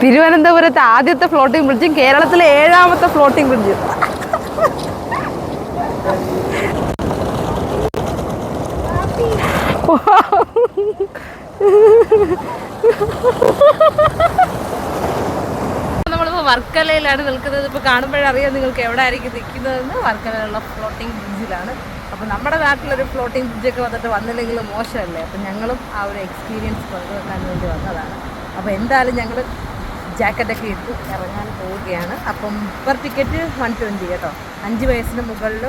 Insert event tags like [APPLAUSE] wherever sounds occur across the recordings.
തിരുവനന്തപുരത്തെ ആദ്യത്തെ ഫ്ലോട്ടിംഗ് ബ്രിഡ്ജും കേരളത്തിലെ ഏഴാമത്തെ ഫ്ലോട്ടിംഗ് ബ്രിഡ്ജും നമ്മളിപ്പോൾ വർക്കലയിലാണ് നിൽക്കുന്നത്. ഇപ്പോൾ കാണുമ്പോഴറിയാം നിങ്ങൾക്ക് എവിടെ ആയിരിക്കും നിൽക്കുന്നതെന്ന്. വർക്കലയിലുള്ള ഫ്ലോട്ടിംഗ് ബ്രിഡ്ജിലാണ് അപ്പോൾ നമ്മുടെ നാട്ടിലൊരു ഫ്ലോട്ടിംഗ് ബ്രിഡ്ജൊക്കെ വന്നിട്ട് വന്നില്ലെങ്കിൽ മോശമല്ലേ? അപ്പോൾ ഞങ്ങളും ആ ഒരു എക്സ്പീരിയൻസ് പങ്കുവെക്കാൻ വേണ്ടി വന്നതാണ്. അപ്പോൾ എന്തായാലും ഞങ്ങൾ ജാക്കറ്റൊക്കെ ഇട്ട് ഇറങ്ങാൻ പോവുകയാണ്. അപ്പം പെർ ടിക്കറ്റ് വൺ ട്വന്റി കേട്ടോ. അഞ്ച് വയസ്സിന് മുകളിൽ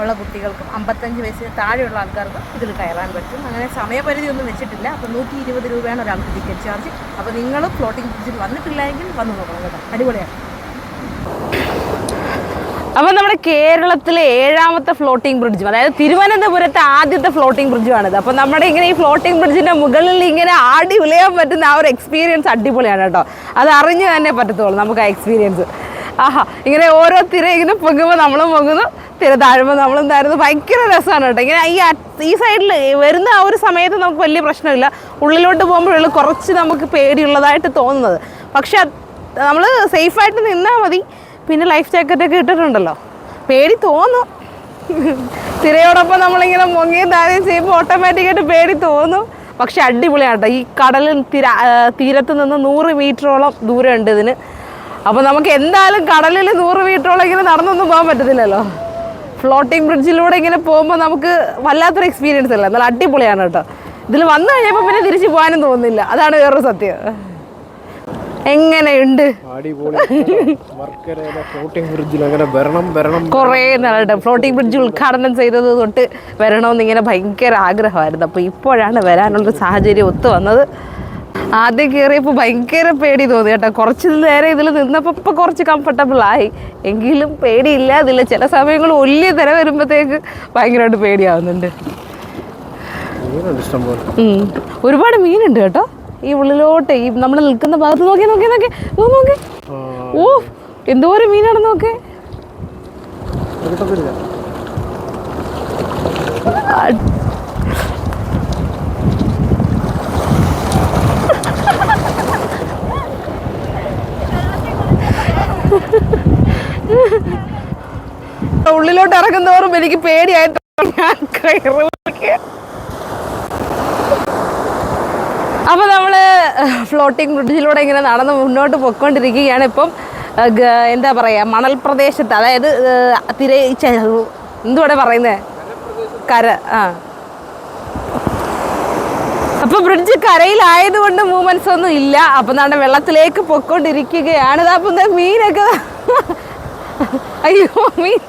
ഉള്ള കുട്ടികൾക്കും അമ്പത്തഞ്ച് വയസ്സിന് താഴെയുള്ള ആൾക്കാർക്കും ഇതിൽ കയറാൻ പറ്റും. അങ്ങനെ സമയപരിധി ഒന്നും വെച്ചിട്ടില്ല. അപ്പോൾ നൂറ്റി ഇരുപത് രൂപയാണ് ഒരാൾക്ക് ടിക്കറ്റ് ചാർജ് അപ്പോൾ നിങ്ങൾ ഫ്ലോട്ടിംഗ് ബ്രിഡ്ജിൽ വന്നിട്ടില്ലെങ്കിൽ വന്ന് നോക്കണം കേട്ടോ. അടിപൊളിയാണ്. അപ്പം നമ്മുടെ കേരളത്തിലെ ഏഴാമത്തെ ഫ്ലോട്ടിംഗ് ബ്രിഡ്ജും അതായത് തിരുവനന്തപുരത്തെ ആദ്യത്തെ ഫ്ലോട്ടിംഗ് ബ്രിഡ്ജുമാണിത് അപ്പം നമ്മുടെ ഇങ്ങനെ ഈ ഫ്ലോട്ടിംഗ് ബ്രിഡ്ജിന്റെ മുകളിൽ ഇങ്ങനെ ആടി ഉലയാൻ പറ്റുന്ന ആ ഒരു എക്സ്പീരിയൻസ് അടിപൊളിയാണ് കേട്ടോ. അത് അറിഞ്ഞു തന്നെ പറ്റത്തുള്ളൂ നമുക്ക് ആ എക്സ്പീരിയൻസ് ആഹാ ഇങ്ങനെ ഓരോ തിര ഇങ്ങനെ പൊങ്ങുമ്പോൾ നമ്മളും പൊങ്ങുന്നു തിര താഴുമ്പോൾ നമ്മളും താഴുന്നു. ഭയങ്കര രസമാണ് കേട്ടോ. ഇങ്ങനെ ഈ ഈ സൈഡിൽ വരുന്ന ആ ഒരു സമയത്ത് നമുക്ക് വലിയ പ്രശ്നമില്ല. ഉള്ളിലോട്ട് പോകുമ്പോഴുള്ള കുറച്ച് നമുക്ക് പേടിയുള്ളതായിട്ട് തോന്നുന്നത്. പക്ഷെ നമ്മൾ സേഫായിട്ട് നിന്നാൽ മതി. പിന്നെ ലൈഫ് ജാക്കറ്റൊക്കെ ഇട്ടിട്ടുണ്ടല്ലോ. പേടി തോന്നും. തിരയോടൊപ്പം നമ്മളിങ്ങനെ മുങ്ങി താഴെയും ചെയ്യുമ്പോൾ ഓട്ടോമാറ്റിക്കായിട്ട് പേടി തോന്നും. പക്ഷെ അടിപൊളിയാട്ടോ. ഈ കടലിൽ തീര തീരത്ത് നിന്ന് നൂറ് മീറ്ററോളം ദൂരം ഉണ്ട് ഇതിന്. അപ്പോൾ നമുക്ക് എന്തായാലും കടലിൽ നൂറ് മീറ്ററോളം ഇങ്ങനെ നടന്നൊന്നും പോകാൻ പറ്റത്തില്ലല്ലോ. ഫ്ലോട്ടിംഗ് ബ്രിഡ്ജിലൂടെ ഇങ്ങനെ പോകുമ്പോൾ നമുക്ക് വല്ലാത്തൊരു എക്സ്പീരിയൻസ് അല്ല? നല്ല അടിപൊളിയാണ് കേട്ടോ. ഇതിൽ വന്നു കഴിഞ്ഞപ്പോൾ പിന്നെ തിരിച്ചു പോകാനും തോന്നുന്നില്ല. അതാണ് വേറൊരു സത്യം. എങ്ങനെയുണ്ട്? കുറേ നാളുണ്ട് ഫ്ലോട്ടിംഗ് ബ്രിഡ്ജ് ഉദ്ഘാടനം ചെയ്തത് തൊട്ട് വരണമെന്ന് ഇങ്ങനെ ഭയങ്കര ആഗ്രഹമായിരുന്നു. അപ്പോൾ ഇപ്പോഴാണ് വരാനുള്ള സാഹചര്യം ഒത്തു വന്നത്. ആദ്യം കയറിയപ്പോൾ ഭയങ്കര പേടി തോന്നി കേട്ടോ. കുറച്ച് നേരം ഇതിൽ നിന്നപ്പോൾ ഇപ്പോൾ കുറച്ച് കംഫർട്ടബിൾ ആയി. എങ്കിലും പേടിയില്ല അതില്ല ചില സമയങ്ങൾ വലിയ തിര വരുമ്പോഴത്തേക്ക് ഭയങ്കരമായിട്ട് പേടിയാവുന്നുണ്ട്. ഒരുപാട് മീനുണ്ട് കേട്ടോ. ഈ ഉള്ളിലോട്ട് ഈ നമ്മൾ നിൽക്കുന്ന ഭാഗത്ത് നോക്കി നോക്കി നോക്കി നോക്കി. ഓ എന്തോരം മീനാണെന്ന് നോക്കേ. ഉള്ളിലോട്ട് ഇറങ്ങുന്നവരും എനിക്ക് പേടിയായിട്ട് ഞാൻ കയറി അപ്പൊ നമ്മൾ ഫ്ലോട്ടിംഗ് ബ്രിഡ്ജിലൂടെ ഇങ്ങനെ നടന്ന് മുന്നോട്ട് പൊയ്ക്കൊണ്ടിരിക്കുകയാണ് ഇപ്പം എന്താ പറയുക മണൽ പ്രദേശത്ത് അതായത് തിര എന്തുവാണ് എന്തുവാടെ പറയുന്നേ? കര ആ. അപ്പൊ ബ്രിഡ്ജ് കരയിലായതുകൊണ്ട് മൂവ്മെന്റ്സ് ഒന്നും ഇല്ല. അപ്പൊ നമ്മുടെ വെള്ളത്തിലേക്ക് പൊക്കോണ്ടിരിക്കുകയാണ് ദാ അപ്പൊ മീനൊക്കെ അയ്യോ മീൻ.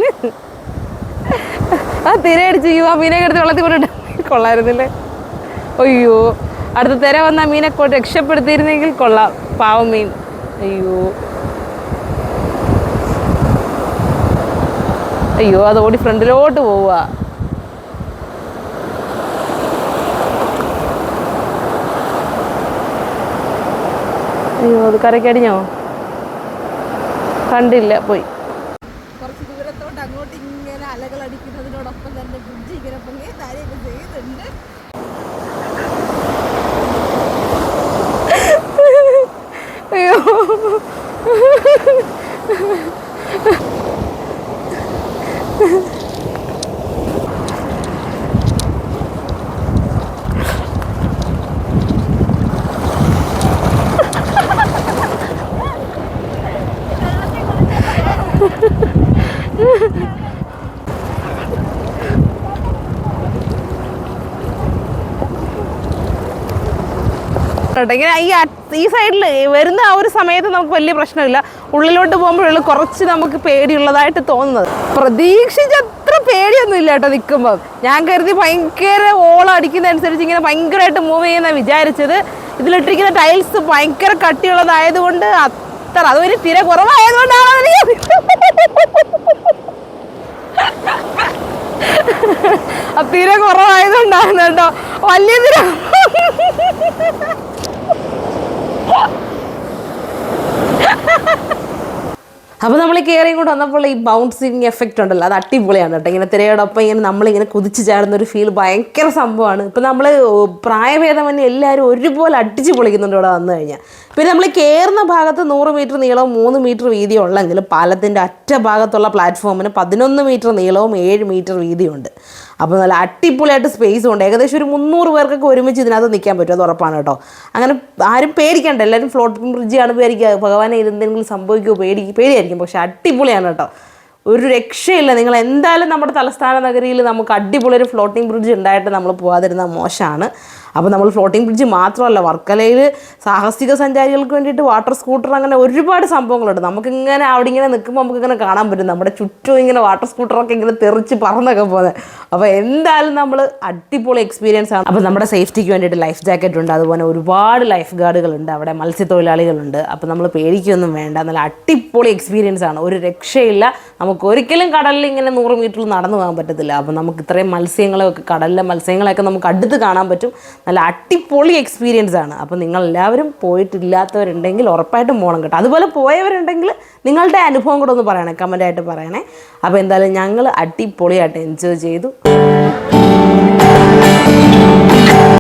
ആ തിരയടിച്ച് അയ്യോ മീനൊക്കെ എടുത്ത് വെള്ളത്തിൽ കൊണ്ടിട്ട് കൊള്ളായിരുന്നില്ലേ? അയ്യോ. അടുത്ത തിര വന്ന മീനെ കൊണ്ട് രക്ഷപ്പെടുത്തിയിരുന്നെങ്കിൽ കൊള്ളാം. പാവം മീൻ. അയ്യോ. അയ്യോ അത് ഓടി ഫ്രണ്ടിലോട്ട് പോവുക. അയ്യോ അത് കരക്കടിഞ്ഞോ കണ്ടില്ല പോയി കുറച്ച് ദൂരത്തോട്ട് അങ്ങോട്ട് ഇങ്ങനെ അലകൾ അടിക്കുന്നതിനോടൊപ്പം തന്നെ ബ്രിഡ്ജ് ഇങ്ങനെ പൊങ്ങി താരെയൊക്കെ ചെയ്യുന്നുണ്ട് അയ്യോ കേട്ടോ ഇങ്ങനെ ഈ ഈ സൈഡിൽ വരുന്ന ആ ഒരു സമയത്ത് നമുക്ക് വലിയ പ്രശ്നമില്ല. ഉള്ളിലോട്ട് പോകുമ്പോഴുള്ള കുറച്ച് നമുക്ക് പേടിയുള്ളതായിട്ട് തോന്നുന്നത്. പ്രതീക്ഷിച്ചത്ര പേടിയൊന്നും ഇല്ല കേട്ടോ നിൽക്കുമ്പോൾ ഞാൻ കരുതി ഭയങ്കര ഓളം അടിക്കുന്ന അനുസരിച്ച് ഇങ്ങനെ ഭയങ്കരമായിട്ട് മൂവ് ചെയ്യുന്ന വിചാരിച്ചത്. ഇതിലിട്ടിരിക്കുന്ന ടൈൽസ് ഭയങ്കര കട്ടിയുള്ളതായതുകൊണ്ട് അത്ര അതൊരു തിര കുറവായതുകൊണ്ടാണ് തിര കുറവായതുകൊണ്ടാണ് കേട്ടോ. വലിയ തിര [LAUGHS] അപ്പോൾ നമ്മൾ കയറി കൊണ്ട് വന്നപ്പോൾ ഈ ബൗൺസിങ് എഫക്റ്റ് ഉണ്ടല്ലോ അത് അടിപൊളിയാണ് കേട്ടോ. ഇങ്ങനെ തിരയോടൊപ്പം ഇങ്ങനെ നമ്മളിങ്ങനെ കുതിച്ചു ചാടുന്ന ഒരു ഫീൽ ഭയങ്കര സംഭവമാണ്. ഇപ്പം നമ്മൾ പ്രായഭേദമന്യേ എല്ലാവരും ഒരുപോലെ അടിച്ച് പൊളിക്കുന്നുണ്ട് ഇവിടെ വന്നു കഴിഞ്ഞാൽ പിന്നെ നമ്മൾ കയറുന്ന ഭാഗത്ത് നൂറ് മീറ്റർ നീളവും മൂന്ന് മീറ്റർ വീതിയും ഉള്ളെങ്കിൽ പാലത്തിന്റെ അറ്റ ഭാഗത്തുള്ള പ്ലാറ്റ്ഫോമിന് പതിനൊന്ന് മീറ്റർ നീളവും ഏഴ് മീറ്റർ വീതിയുണ്ട്. അപ്പോൾ നല്ല അടിപൊളിയായിട്ട് സ്പേസ് ഉണ്ട്. ഏകദേശം ഒരു മുന്നൂറ് പേർക്കൊക്കെ ഒരുമിച്ച് ഇതിനകത്ത് നിൽക്കാൻ പറ്റും അത് ഉറപ്പാണ് കേട്ടോ. അങ്ങനെ ആരും പേടിക്കണ്ട. എല്ലാവരും ഫ്ലോട്ടിംഗ് ബ്രിഡ്ജാണ് പേടിക്കുക ഭഗവാനെ എന്തെങ്കിലും സംഭവിക്കുമോ പേടി പേടിയായിരിക്കും. പക്ഷെ അടിപൊളിയാണ് കേട്ടോ. ഒരു രക്ഷയില്ല. നിങ്ങൾ എന്തായാലും നമ്മുടെ തലസ്ഥാന നഗരിയിൽ നമുക്ക് അടിപൊളി ഒരു ഫ്ലോട്ടിംഗ് ബ്രിഡ്ജ് ഉണ്ടായിട്ട് നമ്മൾ പോകാതിരുന്ന മോശമാണ്. അപ്പോൾ നമ്മൾ ഫ്ലോട്ടിംഗ് ബ്രിഡ്ജ് മാത്രമല്ല വർക്കലയിൽ സാഹസിക സഞ്ചാരികൾക്ക് വേണ്ടിയിട്ട് വാട്ടർ സ്കൂട്ടർ അങ്ങനെ ഒരുപാട് സംഭവങ്ങളുണ്ട്. നമുക്കിങ്ങനെ അവിടെ ഇങ്ങനെ നിൽക്കുമ്പോൾ നമുക്കിങ്ങനെ കാണാൻ പറ്റും. നമ്മുടെ ചുറ്റും ഇങ്ങനെ വാട്ടർ സ്കൂട്ടറൊക്കെ ഇങ്ങനെ തെറിച്ച് പറന്നൊക്കെ പോകുന്നത്. അപ്പോൾ എന്തായാലും നമ്മൾ അടിപൊളി എക്സ്പീരിയൻസ് ആണ്. അപ്പോൾ നമ്മുടെ സേഫ്റ്റിക്ക് വേണ്ടിയിട്ട് ലൈഫ് ജാക്കറ്റ് ഉണ്ട്. അതുപോലെ ഒരുപാട് ലൈഫ് ഗാർഡുകളുണ്ട് അവിടെ മത്സ്യത്തൊഴിലാളികളുണ്ട് അപ്പോൾ നമ്മൾ പേടിക്കൊന്നും വേണ്ട. നല്ല അടിപൊളി എക്സ്പീരിയൻസ് ആണ്. ഒരു രക്ഷയില്ല. നമുക്ക് ഒരിക്കലും കടലിൽ ഇങ്ങനെ നൂറ് മീറ്ററിൽ നടന്നു പോകാൻ പറ്റത്തില്ല. അപ്പോൾ നമുക്ക് ഇത്രയും മത്സ്യങ്ങളെയൊക്കെ കടലിലെ മത്സ്യങ്ങളെയൊക്കെ നമുക്ക് അടുത്ത് കാണാൻ പറ്റും. നല്ല അടിപൊളി എക്സ്പീരിയൻസ് ആണ്. അപ്പോൾ നിങ്ങൾ എല്ലാവരും പോയിട്ടില്ലാത്തവരുണ്ടെങ്കിൽ ഉറപ്പായിട്ടും പോകണം കേട്ടോ. അതുപോലെ പോയവരുണ്ടെങ്കിൽ നിങ്ങളുടെ അനുഭവം കൂടെ ഒന്ന് പറയണേ കമന്റായിട്ട് പറയണേ. അപ്പോൾ എന്തായാലും ഞങ്ങൾ അടിപൊളിയായിട്ട് എൻജോയ് ചെയ്തു.